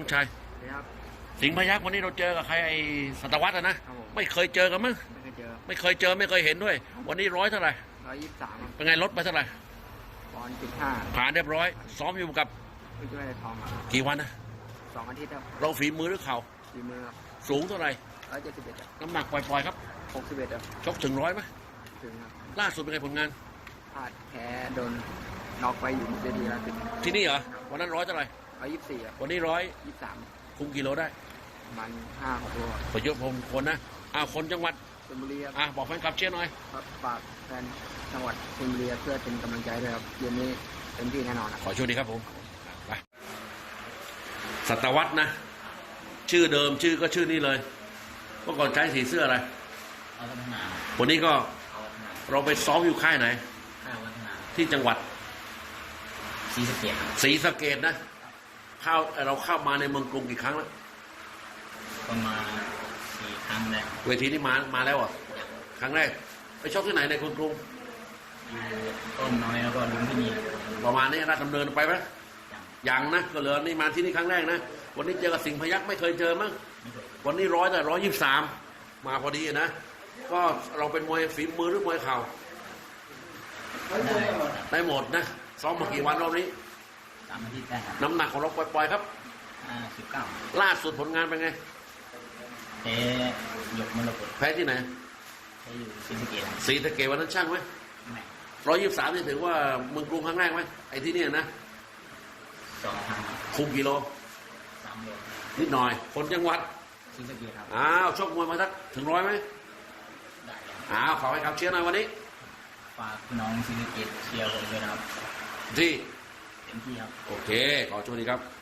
น้องชายนะครับสิงห์พยักวันนี้เราเจอกับใครไอ้สัตวัตอะนะครับผมไม่เคยเจอกันมั้งไม่เคยเจอไม่เคยเจอไม่เคยเห็นด้วย วันนี้ร้อยเท่าไหร่ร้อยยี่สิบสามเป็นไงลดไปเท่าไหร่ปอนด์จุดห้าผ่านเรียบร้อย ซ้อมอยู่กับผู้ช่วยทองครับกี่วันนะสองอาทิตย์ครับเราฝีมือหรือเข่าฝีมือครับสูงเท่าไหร่ร้อยเจ็ดสิบเอ็ดน้ำหนักปล่อยๆครับหกสิบเอ็ดครับชกถึงร้อยไหมถึงครับล่าสุดเป็นไงผลงานพลาดแพ้โดนน็อกไปอยู่เวทีละสิบที่นี่เหรอวันนั้นร้อยเท่าไหร่ร้ อยยี่สิบสี่ครับวันนี้ร้อยยี่สิบสามคุมกิโลได้ประมันห้าหกโลครับประยุทธ์พงคนนะอ้าวคนจังหวัดชลบุรีครับอะบอกแฟนคลับเชียร์หน่อยครับฝากแฟนจังหวัดชลบุรีเพื่อเป็นกำลังใจด้วยครับเย็นนี้เต็มที่แน่นอนครับขอช่วยดีครับผมไปสัตวัตนะ ชื่อเดิมชื่อก็ชื่อนี้เลยเมื่อก่อนใช้สีเสื้ออะไรเอาวัฒนาวันนี้ก็เอาวัฒนาเราไปซ้อมอยู่ค่ายไหนข้าววัฒนาที่จังหวัดซีสะเกียรติครับศรีสะเกดนะ เข้าเราเข้ามาในเมืองกรุงกี่ครั้งแล้วก็มาสี่ครั้งแล้วเวทีนี้มามาแล้วเหรอะครั้งแรก ไปชกที่ไหนในกรุงกรุงอยู่ต้นน้อยแล้วก็ลุงที่นี่ประมาณนี้ราชดำเนินไปไหมอย่างยังนะก็เหลือนี่มาที่นี่ครั้งแรกนะวันนี้เจอกับสิงห์พยักไม่เคยเจอมั้งไม่เคยวันนี้ร้อยแต่ร้อยยี่สามมาพอดีนะก็เราเป็นมวยฝีมือหรือมวยเข่าได้ครับได้หมดนะซ้อมมากี่วันรอบนี้ สามอาทิตย์ได้ครับน้ำหนักของเราปล่อยๆครับห้าสิบเก้าล่าสุดผลงานเป็นไงเอ๊ยกมรกตแพ้ที่ไหนใช้อยู่ซีสะเกียรติครับสีสะเกดวันนั้นช่างไหมไม่ร้อยยี่สามนี่ถือว่าเมืองกรุงครั้งแรกไหมไอ้ที่เนี่ยนะสองครั้งครับคุมกิโลสามโลนิดหน่อยคนจังหวัดซีสะเกียรติครับอ้าวชกมวยมาสักถึงร้อยไหมได้ครับอ้าวขอให้คำเชียร์หน่อยวันนี้ฝากพี่น้องซีสะเกียรติเชียร์ผมด้วยนะครับที่ เต็มที่ครับ โอเค ขอโชคดีครับ